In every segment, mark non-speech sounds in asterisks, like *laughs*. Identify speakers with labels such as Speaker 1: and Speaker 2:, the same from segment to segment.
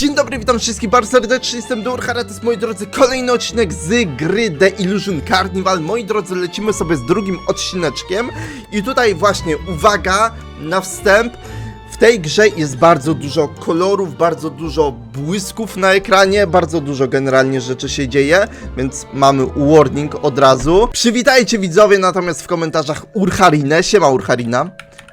Speaker 1: Dzień dobry, witam wszystkich bardzo serdecznie, jestem Durhara, to jest moi drodzy kolejny odcinek z gry The Illusion Carnival. Moi drodzy, lecimy sobie z drugim odcineczkiem i tutaj właśnie, uwaga, na wstęp, w tej grze jest bardzo dużo kolorów, bardzo dużo błysków na ekranie, bardzo dużo generalnie rzeczy się dzieje, więc mamy warning od razu. Przywitajcie widzowie natomiast w komentarzach Urharinę, siema Urharina.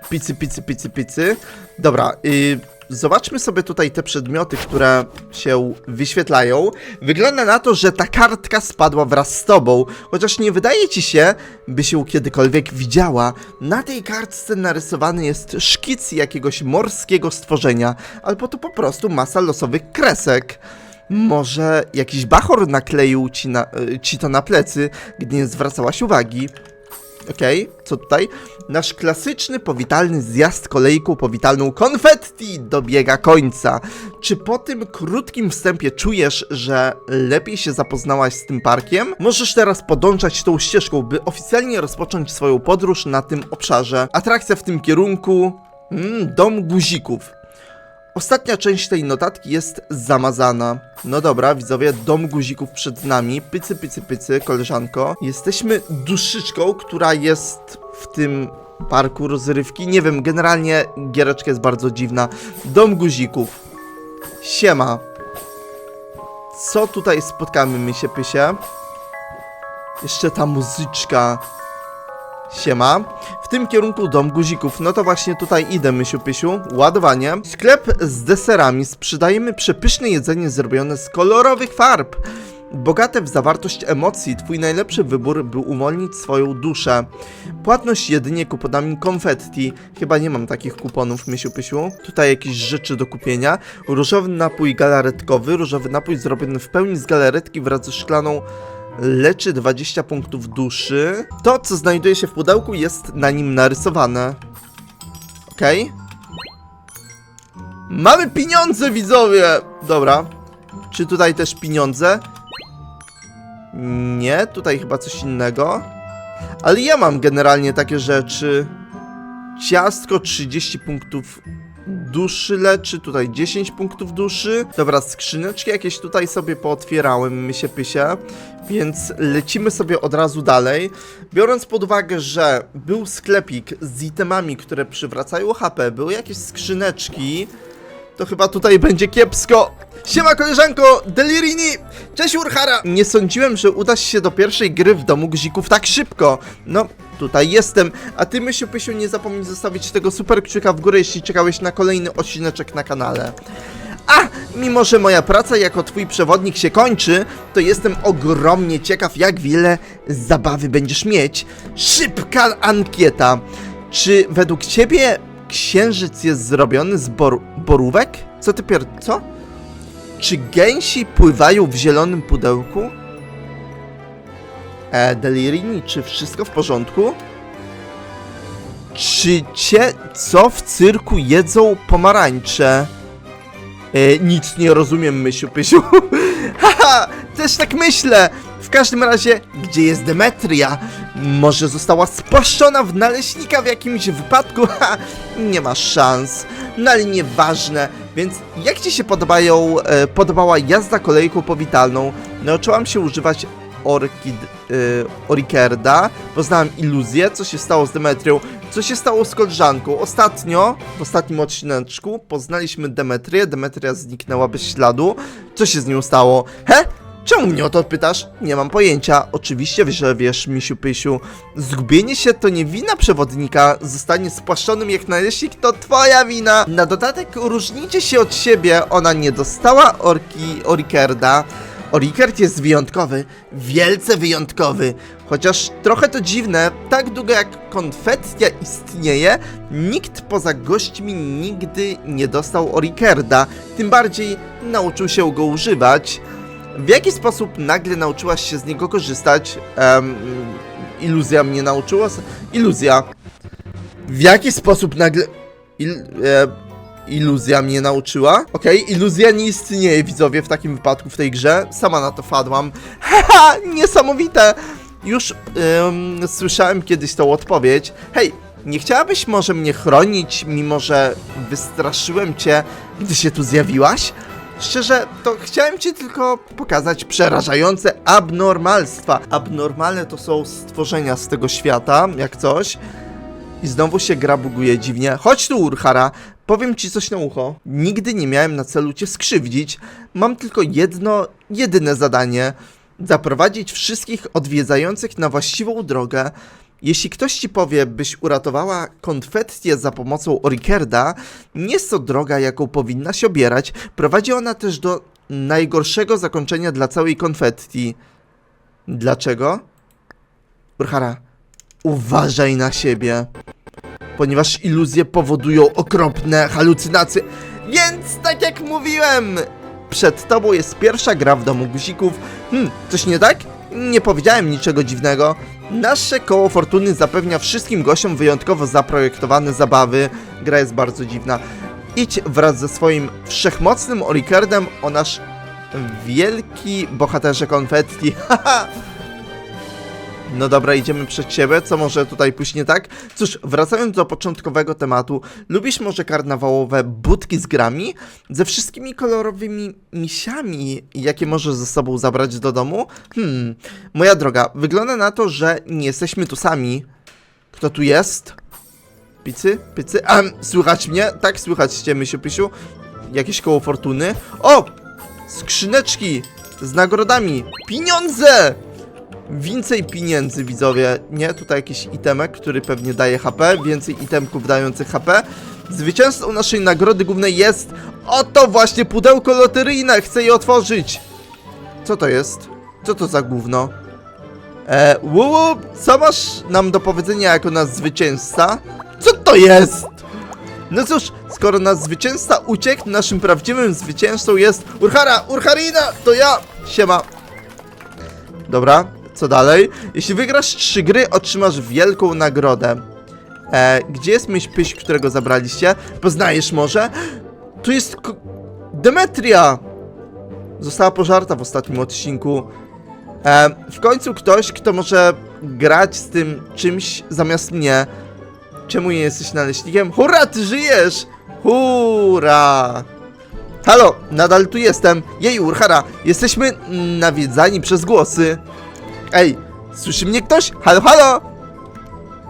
Speaker 1: Picy, picy, picy, picy. Dobra, y, zobaczmy sobie tutaj te przedmioty, które się wyświetlają. Wygląda na to, że ta kartka spadła wraz z tobą, chociaż nie wydaje ci się, by się kiedykolwiek widziała. Na tej kartce narysowany jest szkic jakiegoś morskiego stworzenia, albo to po prostu masa losowych kresek. Może jakiś bachor nakleił ci, na, y, ci to na plecy, gdy nie zwracałaś uwagi. Okej, co tutaj? Nasz klasyczny, powitalny zjazd kolejką powitalną konfetti dobiega końca. Czy po tym krótkim wstępie czujesz, że lepiej się zapoznałaś z tym parkiem? Możesz teraz podążać tą ścieżką, by oficjalnie rozpocząć swoją podróż na tym obszarze. Atrakcja w tym kierunku... Mm, dom guzików. Ostatnia część tej notatki jest zamazana. No dobra, widzowie, dom guzików przed nami. Pycy, pycy, pycy, koleżanko. Jesteśmy duszyczką, która jest w tym parku rozrywki. Nie wiem, generalnie giereczka jest bardzo dziwna. Dom guzików. Siema. Co tutaj spotkamy, my się pysie? Jeszcze ta muzyczka. Siema. W tym kierunku dom guzików. No to właśnie tutaj idę, Mysiu Pysiu. Ładowanie. Sklep z deserami. Sprzedajemy przepyszne jedzenie zrobione z kolorowych farb. Bogate w zawartość emocji, twój najlepszy wybór, by umolnić swoją duszę. Płatność jedynie kuponami konfetti. Chyba nie mam takich kuponów, Mysiu Pysiu. Tutaj jakieś rzeczy do kupienia. Różowy napój galaretkowy. Różowy napój zrobiony w pełni z galaretki wraz ze szklaną leczy 20 punktów duszy. To, co znajduje się w pudełku, jest na nim narysowane. Okej. Mamy pieniądze, widzowie! Dobra. Czy tutaj też pieniądze? Nie, tutaj chyba coś innego. Ale ja mam generalnie takie rzeczy. Ciastko 30 punktów duszy leczy, tutaj 10 punktów duszy. Dobra, skrzyneczki jakieś tutaj sobie pootwierałem, my się pysie, więc lecimy sobie od razu dalej. Biorąc pod uwagę, że był sklepik z itemami, które przywracają HP, były jakieś skrzyneczki, to chyba tutaj będzie kiepsko. Siema koleżanko, Delirini! Cześć Urhara! Nie sądziłem, że uda się do pierwszej gry w domu guzików tak szybko. No, tutaj jestem. A ty, Mysiu Pysiu, nie zapomnij zostawić tego super kciuka w górę, jeśli czekałeś na kolejny odcineczek na kanale. A, mimo że moja praca jako twój przewodnik się kończy, to jestem ogromnie ciekaw, jak wiele zabawy będziesz mieć. Szybka ankieta. Czy według ciebie księżyc jest zrobiony z bor borówek? Co ty pier... co? Czy gęsi pływają w zielonym pudełku? E, Delirini, czy wszystko w porządku? Czy cię co w cyrku jedzą pomarańcze? E, nic nie rozumiem, Mysiu Pysiu. *laughs* Haha, też tak myślę. W każdym razie, gdzie jest Demetria? Może została spuszczona w naleśnika w jakimś wypadku? *laughs* Ha, nie ma szans. No ale nieważne. Więc jak ci się podobają, e, podobała jazda kolejką powitalną? Nauczyłam się używać Orchid, e, Orikerda, poznałem iluzję, co się stało z Demetrią, co się stało z koleżanką. Ostatnio, w ostatnim odcineczku, poznaliśmy Demetrię, Demetria zniknęła bez śladu. Co się z nią stało? He? Czemu mnie o to pytasz? Nie mam pojęcia. Oczywiście, że wiesz, misiu pysiu. Zgubienie się to nie wina przewodnika. Zostanie spłaszczonym jak naleśnik to twoja wina. Na dodatek różnicie się od siebie. Ona nie dostała orki Orikerda. Orikerd jest wyjątkowy, wielce wyjątkowy. Chociaż trochę to dziwne, tak długo jak konfettia istnieje, nikt poza gośćmi nigdy nie dostał Orikerda. Tym bardziej nauczył się go używać. W jaki sposób nagle nauczyłaś się z niego korzystać? Em, iluzja mnie nauczyła? Iluzja. W jaki sposób nagle... Il, e, iluzja mnie nauczyła? Okej, iluzja nie istnieje, widzowie, w takim wypadku w tej grze. Sama na to wpadłam. Haha, *laughs* niesamowite! Już em, słyszałem kiedyś tą odpowiedź. Hej, nie chciałabyś może mnie chronić, mimo że wystraszyłem cię, gdy się tu zjawiłaś? Szczerze, to chciałem ci tylko pokazać przerażające abnormalstwa. Abnormalne to są stworzenia z tego świata, jak coś. I znowu się gra buguje dziwnie. Chodź tu, Urhara. Powiem ci coś na ucho. Nigdy nie miałem na celu cię skrzywdzić. Mam tylko jedno, jedyne zadanie. Zaprowadzić wszystkich odwiedzających na właściwą drogę. Jeśli ktoś ci powie, byś uratowała konfettię za pomocą Orikerda, nie jest to droga, jaką powinna się obierać. Prowadzi ona też do najgorszego zakończenia dla całej konfetti. Dlaczego? Urhara, uważaj na siebie ponieważ iluzje powodują okropne halucynacje. Więc tak jak mówiłem, przed tobą jest pierwsza gra w domu guzików. Hmm, coś nie tak? Nie powiedziałem niczego dziwnego. Nasze koło fortuny zapewnia wszystkim gościom wyjątkowo zaprojektowane zabawy. Gra jest bardzo dziwna. Idź wraz ze swoim wszechmocnym Orikerdem o nasz wielki bohaterze konfetti. *laughs* Haha! No dobra, idziemy przed siebie, co może tutaj pójść nie tak? Cóż, wracając do początkowego tematu, lubisz może karnawałowe budki z grami? Ze wszystkimi kolorowymi misiami, jakie możesz ze sobą zabrać do domu? Hmm, moja droga, wygląda na to, że nie jesteśmy tu sami. Kto tu jest? Picy? Picy? A, słychać mnie? Tak, słychać cię, Mysiu Pysiu. Jakieś koło fortuny. O! Skrzyneczki z nagrodami. Pieniądze! Więcej pieniędzy, widzowie. Nie, tutaj jakiś itemek, który pewnie daje HP. Więcej itemków dających HP. Zwycięzcą naszej nagrody głównej jest... Oto właśnie pudełko loteryjne! Chcę je otworzyć! Co to jest? Co to za gówno? E, Wuwu, co masz nam do powiedzenia jako nasz zwycięzca? Co to jest? No cóż, skoro nasz zwycięzca uciekł, naszym prawdziwym zwycięzcą jest Urhara, Urharina, to ja! Siema. Dobra, co dalej? Jeśli wygrasz trzy gry, otrzymasz wielką nagrodę. E, gdzie jest myśl pyś, którego zabraliście? Poznajesz może? Tu jest Demetria! Została pożarta w ostatnim odcinku. E, w końcu ktoś, kto może grać z tym czymś zamiast mnie. Czemu nie jesteś naleśnikiem? Hurra, ty żyjesz! Hurra! Halo, nadal tu jestem. Jej, Urhara, jesteśmy nawiedzani przez głosy. Ej, słyszy mnie ktoś? Halo, halo!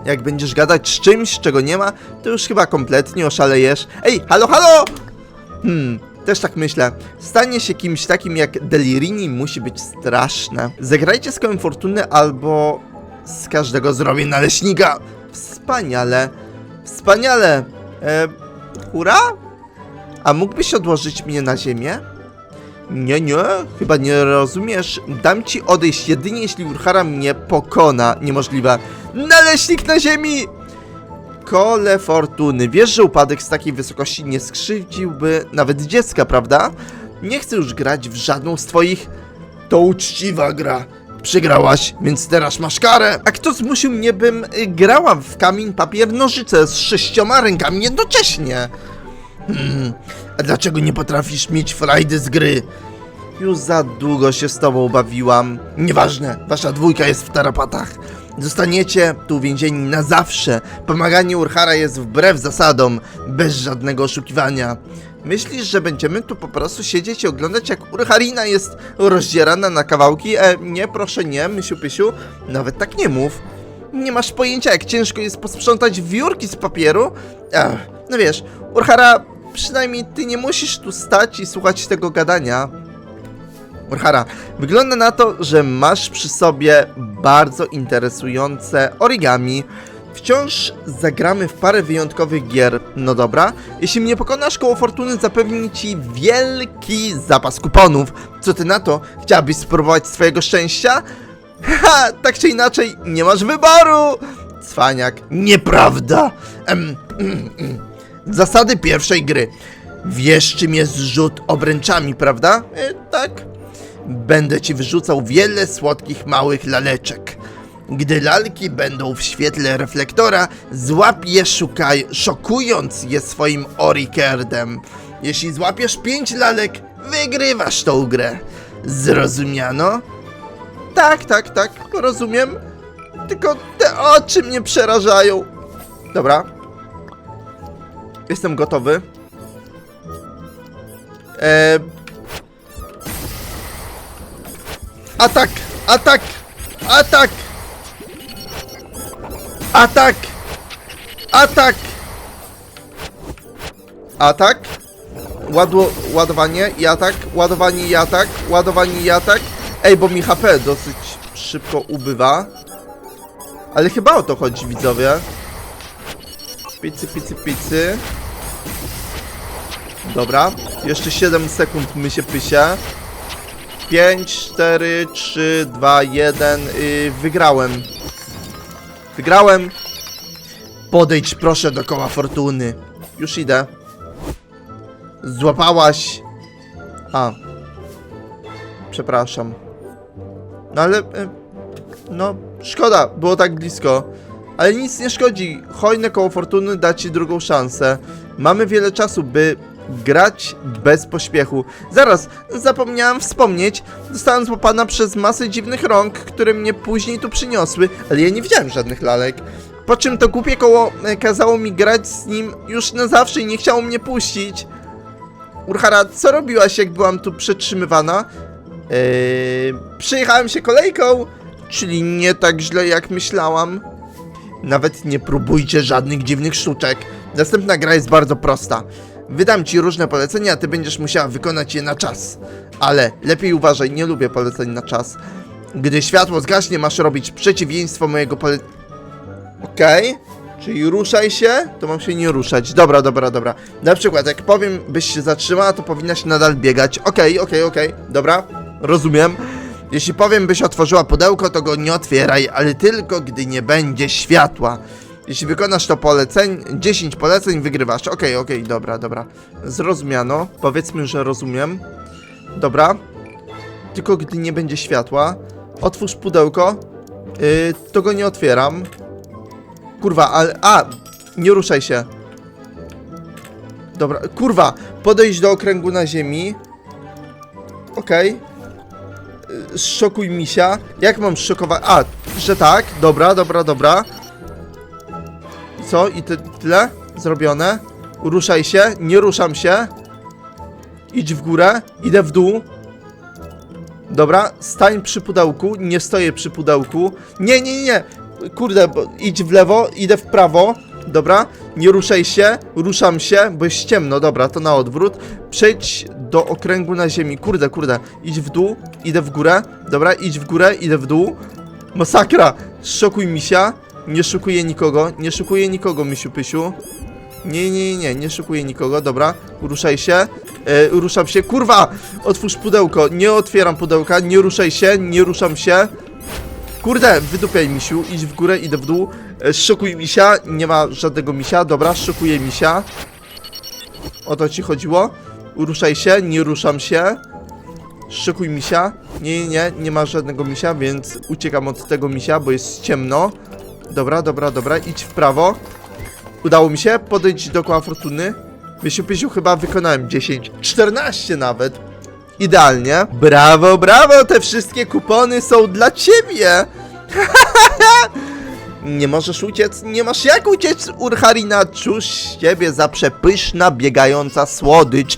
Speaker 1: Jak będziesz gadać z czymś, czego nie ma, to już chyba kompletnie oszalejesz. Ej, halo, halo! Hmm, też tak myślę. Stanie się kimś takim jak Delirini musi być straszne. Zagrajcie z kołem fortuny albo z każdego zrobię naleśnika. Wspaniale. Wspaniale. E, hurra? A mógłbyś odłożyć mnie na ziemię? Nie, nie, chyba nie rozumiesz. Dam ci odejść jedynie jeśli Urhara mnie pokona. Niemożliwe. Naleśnik na ziemi! Kole fortuny. Wiesz, że upadek z takiej wysokości nie skrzywdziłby nawet dziecka, prawda? Nie chcę już grać w żadną z twoich... To uczciwa gra. Przegrałaś, więc teraz masz karę. A kto zmusił mnie, bym y, grała w kamień, papier, nożyce z sześcioma rękami jednocześnie? Hmm, a dlaczego nie potrafisz mieć frajdy z gry? Już za długo się z tobą bawiłam. Nieważne, wasza dwójka jest w tarapatach. Zostaniecie tu więzieni na zawsze. Pomaganie Urhara jest wbrew zasadom, bez żadnego oszukiwania. Myślisz, że będziemy tu po prostu siedzieć i oglądać jak Urharina jest rozdzierana na kawałki? E, nie, proszę nie, Mysiu Pysiu, nawet tak nie mów. Nie masz pojęcia, jak ciężko jest posprzątać wiórki z papieru? Ech, no wiesz, Urhara, przynajmniej ty nie musisz tu stać i słuchać tego gadania. Urhara, wygląda na to, że masz przy sobie bardzo interesujące origami. Wciąż zagramy w parę wyjątkowych gier. No dobra. Jeśli mnie pokonasz, koło fortuny zapewni ci wielki zapas kuponów. Co ty na to? Chciałabyś spróbować swojego szczęścia? Haha, tak czy inaczej, nie masz wyboru! Cwaniak, nieprawda! Em, mm, mm. Zasady pierwszej gry. Wiesz, czym jest rzut obręczami, prawda? E, tak. Będę ci wyrzucał wiele słodkich małych laleczek. Gdy lalki będą w świetle reflektora, złap je szukaj, szokując je swoim orikerdem. Jeśli złapiesz pięć lalek, wygrywasz tą grę. Zrozumiano? Tak, tak, tak, rozumiem. Tylko te oczy mnie przerażają. Dobra. Jestem gotowy. Eee... Atak! Atak! Atak! Atak! Atak! Atak! Ładło, ładowanie i atak, ładowanie i atak, ładowanie i atak. Ej, bo mi HP dosyć szybko ubywa. Ale chyba o to chodzi, widzowie. Picy, picy, picy. Dobra, jeszcze 7 sekund my się pysie. 5, 4, 3, 2, 1. Yy, wygrałem. Wygrałem. Podejdź proszę do koła fortuny. Już idę. Złapałaś. A. Przepraszam. No ale. e, No, szkoda, było tak blisko. Ale nic nie szkodzi. Hojne koło fortuny da ci drugą szansę. Mamy wiele czasu, by grać bez pośpiechu. Zaraz, zapomniałem wspomnieć. Zostałem złapana przez masę dziwnych rąk, które mnie później tu przyniosły, ale ja nie widziałem żadnych lalek. Po czym to głupie koło e, kazało mi grać z nim już na zawsze i nie chciało mnie puścić. Urhara, co robiłaś, jak byłam tu przetrzymywana? Eee, przejechałem się kolejką, czyli nie tak źle, jak myślałam. Nawet nie próbujcie żadnych dziwnych sztuczek. Następna gra jest bardzo prosta. Wydam ci różne polecenia, a ty będziesz musiała wykonać je na czas. Ale lepiej uważaj, nie lubię poleceń na czas. Gdy światło zgaśnie, masz robić przeciwieństwo mojego pole... Okej. Czyli ruszaj się, to mam się nie ruszać. Dobra, dobra, dobra. Na przykład, jak powiem, byś się zatrzymała, to powinnaś nadal biegać. Okej, okej, okej. Dobra, rozumiem. Jeśli powiem, byś otworzyła pudełko, to go nie otwieraj, ale tylko gdy nie będzie światła. Jeśli wykonasz to poleceń, 10 poleceń wygrywasz. Okej, okej, dobra, dobra. Zrozumiano. Powiedzmy, że rozumiem. Dobra. Tylko gdy nie będzie światła. Otwórz pudełko. Yy, to go nie otwieram. Kurwa, ale... A! Nie ruszaj się. Dobra, kurwa! Podejść do okręgu na ziemi. Okej. Y, Szokuj misia. Jak mam szokować? A, że tak. Dobra, dobra, dobra. Co? I ty, tyle? Zrobione. Ruszaj się. Nie ruszam się. Idź w górę. Idę w dół. Dobra, stań przy pudełku. Nie stoję przy pudełku. Nie, nie, nie. Kurde, idź w lewo, idę w prawo. Dobra, nie ruszaj się, ruszam się, bo jest ciemno, dobra, to na odwrót. Przejdź do okręgu na ziemi. Kurde, kurde, idź w dół, idę w górę. Dobra, idź w górę, idę w dół. Masakra! Szokuj misia. Nie szukuję nikogo, nie szukuję nikogo, misiu pysiu. Nie, nie, nie, nie, szukuję nikogo, dobra, ruszaj się, e, ruszam się, kurwa, otwórz pudełko, nie otwieram pudełka, nie ruszaj się, nie ruszam się, kurde, wydupiaj misiu, idź w górę, idę w dół, e, szokuj misia, nie ma żadnego misia, dobra, szokuję misia, o to ci chodziło, ruszaj się, nie ruszam się, szykuj misia, nie, nie, nie, nie ma żadnego misia, więc uciekam od tego misia, bo jest ciemno, dobra, dobra, dobra, idź w prawo, Udało mi się podejść do koła fortuny. Pysiu chyba wykonałem 10, 14 nawet. Idealnie. Brawo, brawo, te wszystkie kupony są dla ciebie. *laughs* nie możesz uciec, nie masz jak uciec, Urharina. Cóż ciebie za przepyszna, biegająca słodycz.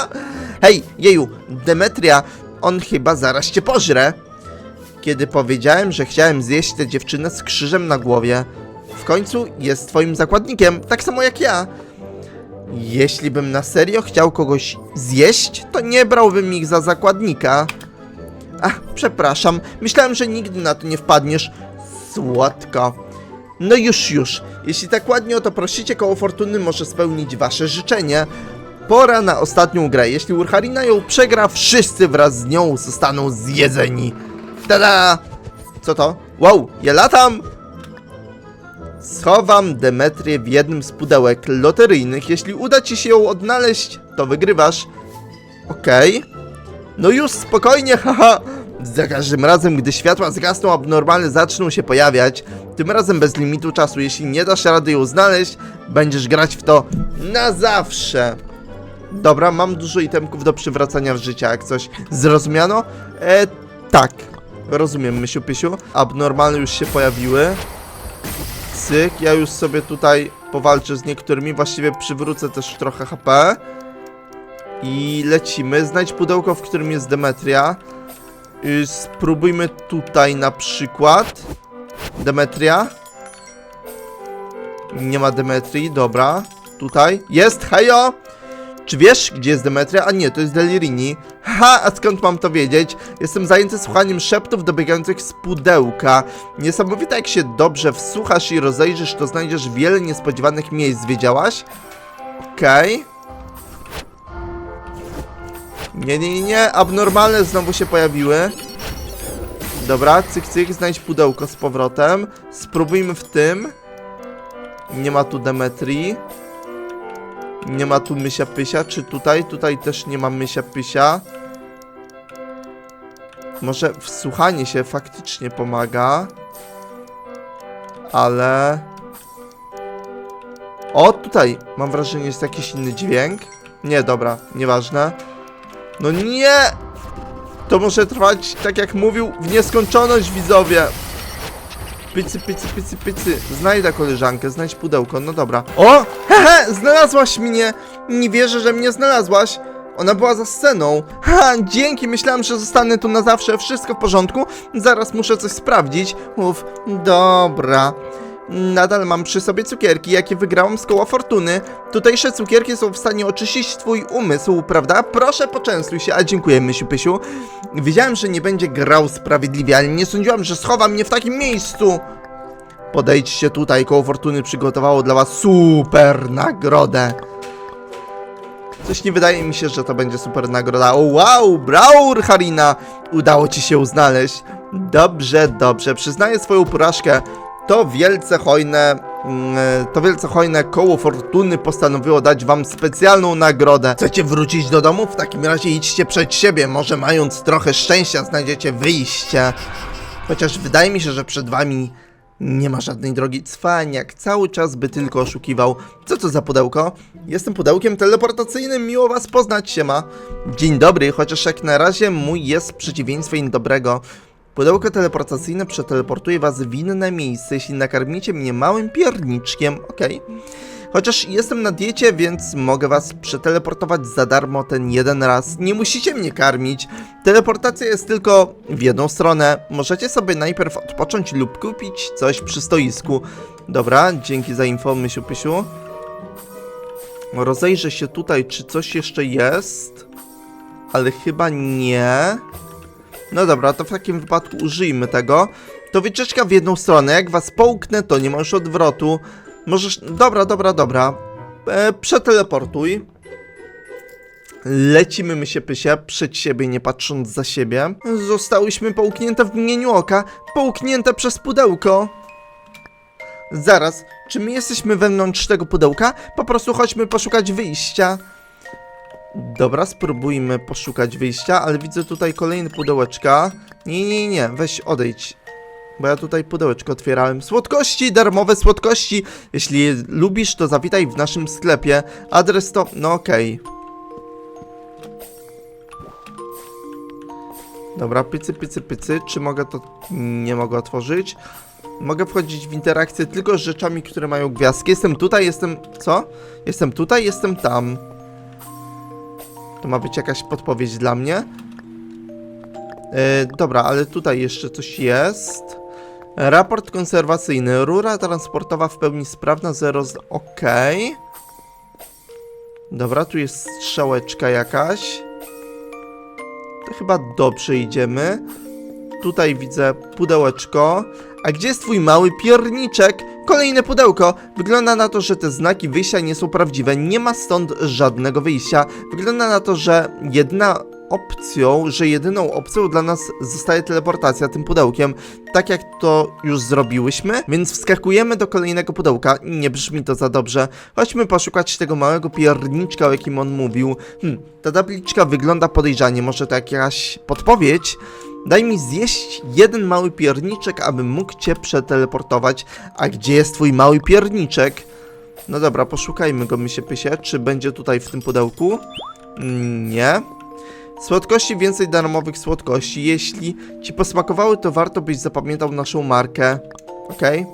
Speaker 1: *laughs* Hej, jeju, Demetria, on chyba zaraz cię pożre. Kiedy powiedziałem, że chciałem zjeść tę dziewczynę z krzyżem na głowie, w końcu jest twoim zakładnikiem, tak samo jak ja. Jeśli bym na serio chciał kogoś zjeść, to nie brałbym ich za zakładnika. Ach, przepraszam, myślałem, że nigdy na to nie wpadniesz. Słodko. No już, już. Jeśli tak ładnie o to prosicie, koło fortuny może spełnić wasze życzenie. Pora na ostatnią grę. Jeśli Urharina ją przegra, wszyscy wraz z nią zostaną zjedzeni. Tada! Co to? Wow, ja latam! Schowam Demetrię w jednym z pudełek loteryjnych. Jeśli uda ci się ją odnaleźć, to wygrywasz. Okej. No już spokojnie, *laughs* haha. Za każdym razem, gdy światła zgasną, abnormalne zaczną się pojawiać. Tym razem bez limitu czasu. Jeśli nie dasz rady ją znaleźć, będziesz grać w to na zawsze. Dobra, mam dużo itemków do przywracania w życia, jak coś. Zrozumiano? E, tak. Rozumiem, Mysiu Pysiu. Abnormalne już się pojawiły. Cyk, ja już sobie tutaj powalczę z niektórymi, właściwie przywrócę też trochę HP. I lecimy. Znajdź pudełko, w którym jest Demetria. Y, spróbujmy tutaj na przykład. Demetria. Nie ma Demetrii, dobra. Tutaj. Jest, hejo! Czy wiesz, gdzie jest Demetria? A nie, to jest Delirini. Ha, a skąd mam to wiedzieć? Jestem zajęty słuchaniem szeptów dobiegających z pudełka. Niesamowite, jak się dobrze wsłuchasz i rozejrzysz, to znajdziesz wiele niespodziewanych miejsc, wiedziałaś? Okej. Nie, nie, nie, nie, abnormalne znowu się pojawiły. Dobra, cyk, cyk, znajdź pudełko z powrotem. Spróbujmy w tym. Nie ma tu Demetrii. Nie ma tu mysia pysia, czy tutaj? Tutaj też nie ma mysia pysia. Może wsłuchanie się faktycznie pomaga. Ale... O, tutaj mam wrażenie, jest jakiś inny dźwięk. Nie, dobra, nieważne. No nie! To może trwać, tak jak mówił, w nieskończoność, widzowie. Pycy, pycy, pycy, pycy. Znajdę koleżankę, znajdź pudełko, no dobra. O! Hehe, znalazłaś mnie! Nie wierzę, że mnie znalazłaś. Ona była za sceną. Ha, dzięki, myślałem, że zostanę tu na zawsze. Wszystko w porządku. Zaraz muszę coś sprawdzić. Uf, dobra. Nadal mam przy sobie cukierki, jakie wygrałam z koła fortuny. Tutejsze cukierki są w stanie oczyścić twój umysł, prawda? Proszę, poczęstuj się. A dziękuję, Mysiu Pysiu. Wiedziałem, że nie będzie grał sprawiedliwie, ale nie sądziłam, że schowa mnie w takim miejscu. Podejdźcie tutaj, koło fortuny przygotowało dla was super nagrodę. Coś nie wydaje mi się, że to będzie super nagroda. O wow, Braur Harina! Udało ci się znaleźć. Dobrze, dobrze, przyznaję swoją porażkę. To wielce hojne, mm, to wielce hojne koło fortuny postanowiło dać wam specjalną nagrodę. Chcecie wrócić do domu? W takim razie idźcie przed siebie, może mając trochę szczęścia znajdziecie wyjście. Chociaż wydaje mi się, że przed wami nie ma żadnej drogi. Cwaniak cały czas by tylko oszukiwał. Co to za pudełko? Jestem pudełkiem teleportacyjnym, miło was poznać się ma. Dzień dobry, chociaż jak na razie mój jest przeciwieństwem dobrego. Pudełko teleportacyjne przeteleportuje was w inne miejsce, jeśli nakarmicie mnie małym pierniczkiem, okej. Chociaż jestem na diecie, więc mogę was przeteleportować za darmo ten jeden raz. Nie musicie mnie karmić. Teleportacja jest tylko w jedną stronę. Możecie sobie najpierw odpocząć lub kupić coś przy stoisku. Dobra, dzięki za info, Mysiu Pysiu. Rozejrzę się tutaj, czy coś jeszcze jest. Ale chyba nie. No dobra, to w takim wypadku użyjmy tego. To wycieczka w jedną stronę. Jak was połknę, to nie ma już odwrotu. Możesz. Dobra, dobra, dobra. E, przeteleportuj. Lecimy my się pysie, przed siebie, nie patrząc za siebie. Zostałyśmy połknięte w mgnieniu oka, połknięte przez pudełko. Zaraz, czy my jesteśmy wewnątrz tego pudełka? Po prostu chodźmy poszukać wyjścia. Dobra, spróbujmy poszukać wyjścia, ale widzę tutaj kolejne pudełeczka. Nie, nie, nie, weź odejdź. Bo ja tutaj pudełeczko otwierałem. Słodkości, darmowe słodkości. Jeśli je lubisz, to zawitaj w naszym sklepie. Adres to... no okej. Dobra, pycy, pycy, pycy. Czy mogę to... nie mogę otworzyć. Mogę wchodzić w interakcję tylko z rzeczami, które mają gwiazdki. Jestem tutaj, jestem... co? Jestem tutaj, jestem tam. To ma być jakaś podpowiedź dla mnie. E, dobra, ale tutaj jeszcze coś jest. Raport konserwacyjny. Rura transportowa w pełni sprawna, 0 z... Okej. Dobra, tu jest strzałeczka jakaś. To chyba dobrze idziemy. Tutaj widzę pudełeczko. A gdzie jest twój mały pierniczek? Kolejne pudełko. Wygląda na to, że te znaki wyjścia nie są prawdziwe. Nie ma stąd żadnego wyjścia. Wygląda na to, że jedna opcją, że jedyną opcją dla nas zostaje teleportacja tym pudełkiem, tak jak to już zrobiłyśmy, więc wskakujemy do kolejnego pudełka. Nie brzmi to za dobrze. Chodźmy poszukać tego małego pierniczka, o jakim on mówił. Hmm, ta tabliczka wygląda podejrzanie, może to jakaś podpowiedź? Daj mi zjeść jeden mały pierniczek, abym mógł cię przeteleportować. A gdzie jest twój mały pierniczek? No dobra, poszukajmy go, my się pysie. Czy będzie tutaj w tym pudełku? Nie. Słodkości, więcej darmowych słodkości. Jeśli ci posmakowały, to warto byś zapamiętał naszą markę. Okej.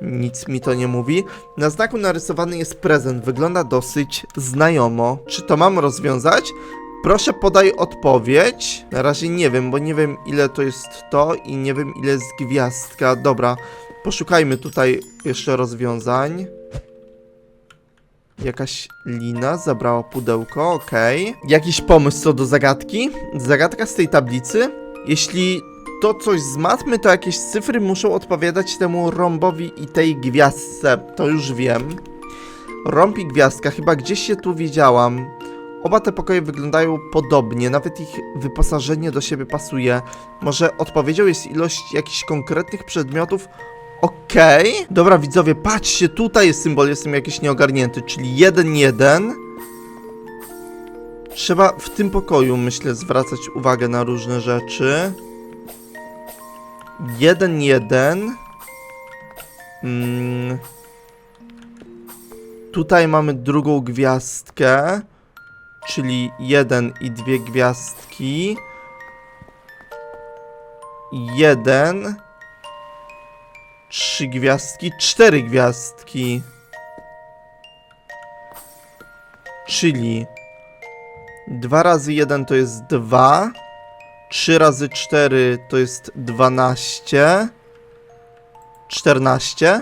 Speaker 1: Nic mi to nie mówi. Na znaku narysowany jest prezent. Wygląda dosyć znajomo. Czy to mam rozwiązać? Proszę podaj odpowiedź. Na razie nie wiem, bo nie wiem ile to jest to i nie wiem ile jest gwiazdka. Dobra, poszukajmy tutaj jeszcze rozwiązań. Jakaś lina zabrała pudełko, okej. Jakiś pomysł co do zagadki? Zagadka z tej tablicy? Jeśli to coś z matmy, to jakieś cyfry muszą odpowiadać temu rąbowi i tej gwiazdce. To już wiem. Rąb i gwiazdka, chyba gdzieś się tu widziałam. Oba te pokoje wyglądają podobnie, nawet ich wyposażenie do siebie pasuje. Może odpowiedzią jest ilość jakichś konkretnych przedmiotów? Okej. Dobra, widzowie, patrzcie, tutaj jest symbol, jestem jakiś nieogarnięty, czyli 1-1. Trzeba w tym pokoju, myślę, zwracać uwagę na różne rzeczy. 1-1. Mm. Tutaj mamy drugą gwiazdkę, czyli jeden i dwie gwiazdki. Jeden. Trzy gwiazdki, cztery gwiazdki. Czyli 2 razy 1 to jest 2. 3 razy 4 to jest 12. 14.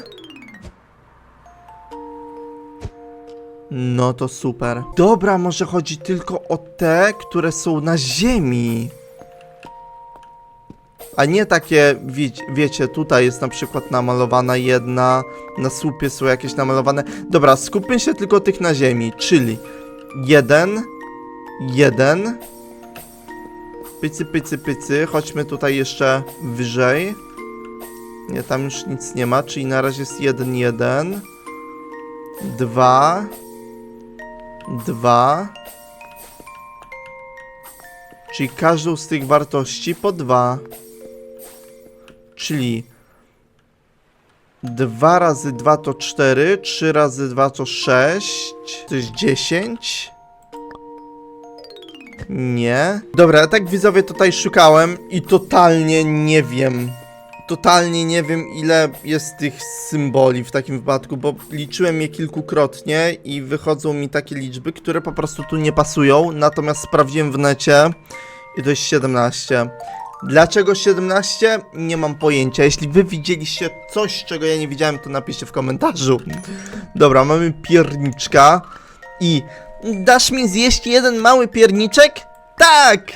Speaker 1: No to super. Dobra, może chodzi tylko o te, które są na ziemi. A nie takie, wie, wiecie, tutaj jest na przykład namalowana jedna, na słupie są jakieś namalowane. Dobra, skupmy się tylko tych na ziemi, czyli jeden, jeden. Pycy, pycy, pycy. Chodźmy tutaj jeszcze wyżej. Nie, tam już nic nie ma, czyli na razie jest jeden, jeden. Dwa. Dwa. Czyli każdą z tych wartości po dwa. Czyli 2 razy 2 to 4, 3 razy 2 to 6, to jest 10. Nie. Dobra, tak widzowie tutaj szukałem i totalnie nie wiem. Totalnie nie wiem ile jest tych symboli w takim wypadku, bo liczyłem je kilkukrotnie i wychodzą mi takie liczby, które po prostu tu nie pasują. Natomiast sprawdziłem w necie i to jest 17. Dlaczego 17? Nie mam pojęcia. Jeśli wy widzieliście coś, czego ja nie widziałem, to napiszcie w komentarzu. Dobra, mamy pierniczka i dasz mi zjeść jeden mały pierniczek? Tak!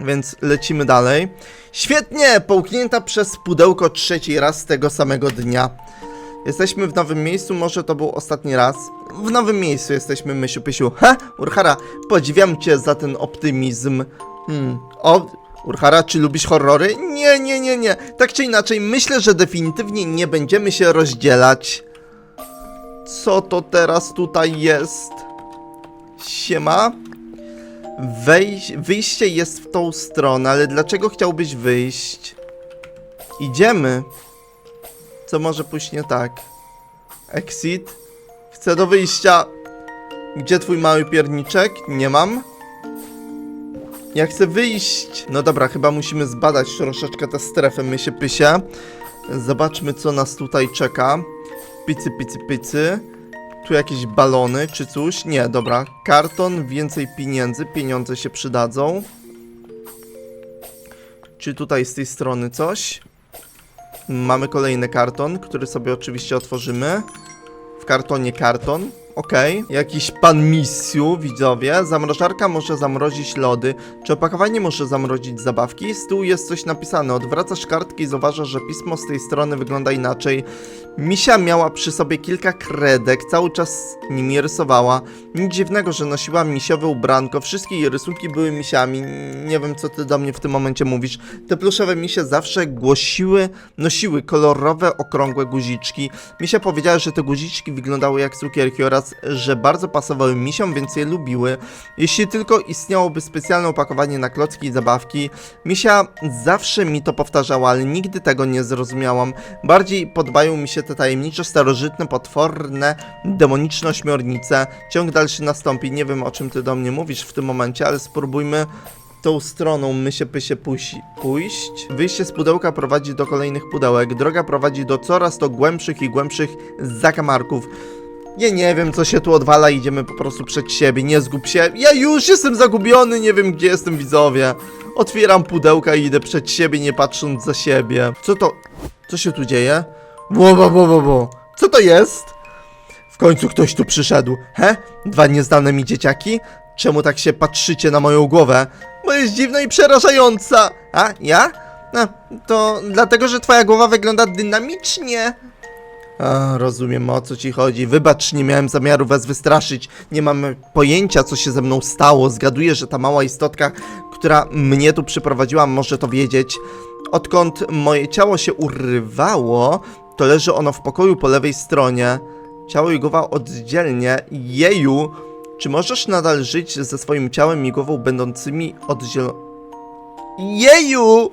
Speaker 1: Więc lecimy dalej. Świetnie! Połknięta przez pudełko trzeci raz tego samego dnia. Jesteśmy w nowym miejscu, może to był ostatni raz. W nowym miejscu jesteśmy, Mysiu Pysiu. Ha! Urhara, podziwiam cię za ten optymizm. Hmm, o... Urhara, czy lubisz horrory? Nie, nie, nie, nie. Tak czy inaczej, myślę, że definitywnie nie będziemy się rozdzielać. Co to teraz tutaj jest? Siema? Wejś, wyjście jest w tą stronę, ale dlaczego chciałbyś wyjść? Idziemy. Co może pójść nie tak? Exit. Chcę do wyjścia. Gdzie twój mały pierniczek? Nie mam. Ja chcę wyjść. No dobra, chyba musimy zbadać troszeczkę tę strefę, my się pysia. Zobaczmy, co nas tutaj czeka. Picy, picy, picy. Tu jakieś balony czy coś? Nie, dobra. Karton, więcej pieniędzy. Pieniądze się przydadzą. Czy tutaj z tej strony coś? Mamy kolejny karton, który sobie oczywiście otworzymy. W kartonie karton. Okej. Jakiś pan misiu, widzowie. Zamrażarka może zamrozić lody. Czy opakowanie może zamrozić zabawki? Z tyłu jest coś napisane. Odwracasz kartki i zauważasz, że pismo z tej strony wygląda inaczej. Misia miała przy sobie kilka kredek, cały czas nimi rysowała. Nic dziwnego, że nosiła misiowe ubranko, wszystkie jej rysunki były misiami. Nie wiem, co ty do mnie w tym momencie mówisz. Te pluszowe misie zawsze głosiły, nosiły kolorowe, okrągłe guziczki. Misia powiedziała, że te guziczki wyglądały jak cukierki oraz, że bardzo pasowały misiom, więc je lubiły. Jeśli tylko istniałoby specjalne opakowanie na klocki i zabawki, Misia zawsze mi to powtarzała, ale nigdy tego nie zrozumiałam. Bardziej podobają mi się te tajemnicze, starożytne, potworne, demoniczne ośmiornice. Ciąg dalszy nastąpi. Nie wiem, o czym ty do mnie mówisz w tym momencie, ale spróbujmy tą stroną my się pysie pójść, pójść. Wyjście z pudełka prowadzi do kolejnych pudełek. Droga prowadzi do coraz to głębszych i głębszych zakamarków. Ja nie wiem, co się tu odwala, idziemy po prostu przed siebie, nie zgub się. Ja już jestem zagubiony, nie wiem, gdzie jestem, widzowie. Otwieram pudełka i idę przed siebie, nie patrząc za siebie. Co to? Co się tu dzieje? Bo, bo, bo, bo, bo. Co to jest? W końcu ktoś tu przyszedł. He? Dwa nieznane mi dzieciaki? Czemu tak się patrzycie na moją głowę? Bo jest dziwna i przerażająca. A, ja? No, to dlatego, że twoja głowa wygląda dynamicznie. A, rozumiem o co ci chodzi. Wybacz, nie miałem zamiaru was wystraszyć. Nie mam pojęcia, co się ze mną stało. Zgaduję, że ta mała istotka, która mnie tu przyprowadziła, może to wiedzieć. Odkąd moje ciało się urywało, to leży ono w pokoju po lewej stronie. Ciało i głowa oddzielnie. Jeju! Czy możesz nadal żyć ze swoim ciałem i głową będącymi oddzielonymi? Jeju!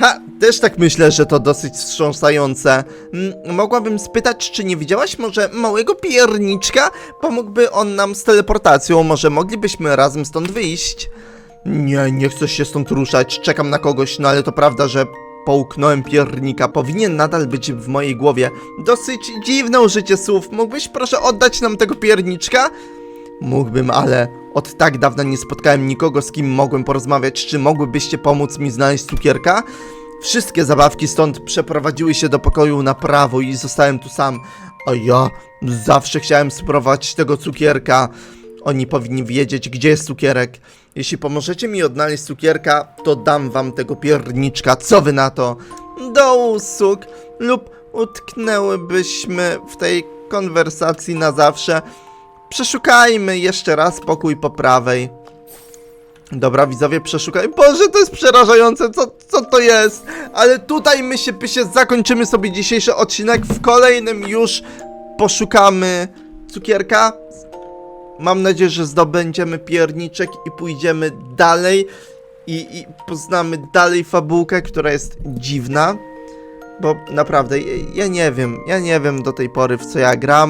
Speaker 1: Ha, też tak myślę, że to dosyć wstrząsające. Mm, mogłabym spytać, czy nie widziałaś może małego pierniczka? Pomógłby on nam z teleportacją, może moglibyśmy razem stąd wyjść? Nie, nie chcę się stąd ruszać, czekam na kogoś, no ale to prawda, że połknąłem piernika, powinien nadal być w mojej głowie. Dosyć dziwne użycie słów, mógłbyś proszę oddać nam tego pierniczka? Mógłbym, ale od tak dawna nie spotkałem nikogo, z kim mogłem porozmawiać. Czy mogłybyście pomóc mi znaleźć cukierka? Wszystkie zabawki stąd przeprowadziły się do pokoju na prawo i zostałem tu sam. A ja zawsze chciałem spróbować tego cukierka. Oni powinni wiedzieć, gdzie jest cukierek. Jeśli pomożecie mi odnaleźć cukierka, to dam wam tego pierniczka. Co wy na to? Do usług lub utknęłybyśmy w tej konwersacji na zawsze. Przeszukajmy jeszcze raz pokój po prawej. Dobra, widzowie, przeszukaj. Boże, to jest przerażające, co, co to jest? Ale tutaj my się, my się zakończymy sobie dzisiejszy odcinek. W kolejnym już poszukamy cukierka. Mam nadzieję, że zdobędziemy pierniczek i pójdziemy dalej. I, I poznamy dalej fabułkę, która jest dziwna. Bo naprawdę, ja nie wiem, ja nie wiem do tej pory w co ja gram.